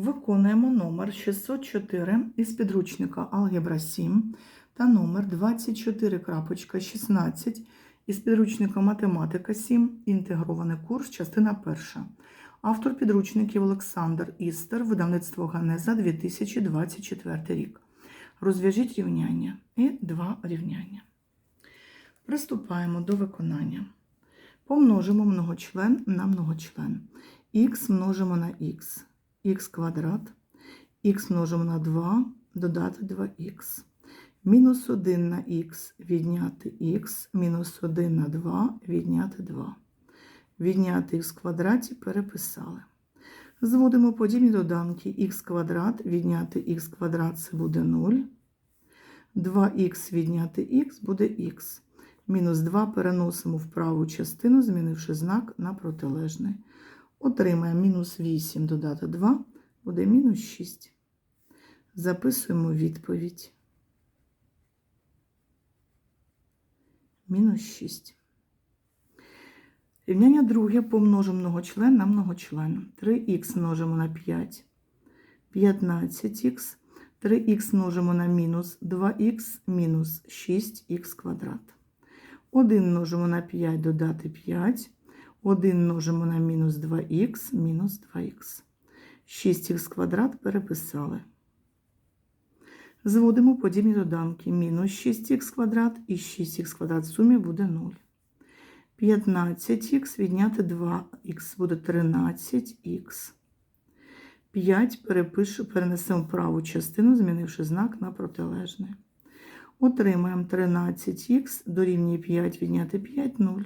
Виконуємо номер 604 із підручника Алгебра 7 та номер 24.16 із підручника Математика 7, інтегрований курс, частина 1. Автор підручників Олександр Істер, видавництво Ганеза 2024 рік. Розв'яжіть рівняння і два рівняння. Приступаємо до виконання. Помножимо многочлен на многочлен. Х множимо на х х квадрат, х множимо на 2, додати 2х. Мінус 1 на х відняти х, мінус 1 на 2 відняти 2. Відняти х в квадраті переписали. Зводимо подібні доданки х квадрат, відняти х квадрат це буде 0. 2х відняти х буде х. Мінус 2 переносимо в праву частину, змінивши знак на протилежний. Отримаємо мінус 8 додати 2, буде мінус 6. Записуємо відповідь. Мінус 6. Рівняння друге помножимо многочлен на многочлен. 3х множимо на 5, 15х. 3х множимо на мінус 2х мінус 6х квадрат. 1 множимо на 5 додати 5. 1 множимо на мінус 2х, мінус 2х. 6х квадрат переписали. Зводимо подібні доданки. Мінус 6х квадрат і 6х квадрат в сумі буде 0. 15х відняти 2х буде 13х. 5 перепишу, перенесемо праву частину, змінивши знак на протилежний. Отримаємо 13х дорівнює 5 відняти 5 0.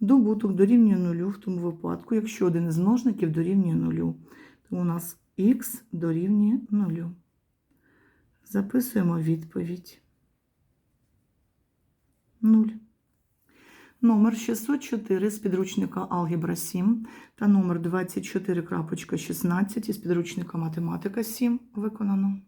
Добуток дорівнює нулю в тому випадку, якщо один із множників дорівнює нулю. То у нас х дорівнює нулю. Записуємо відповідь. 0. Номер 604 з підручника Алгебра 7 та номер 24.16 із підручника Математика 7 виконано.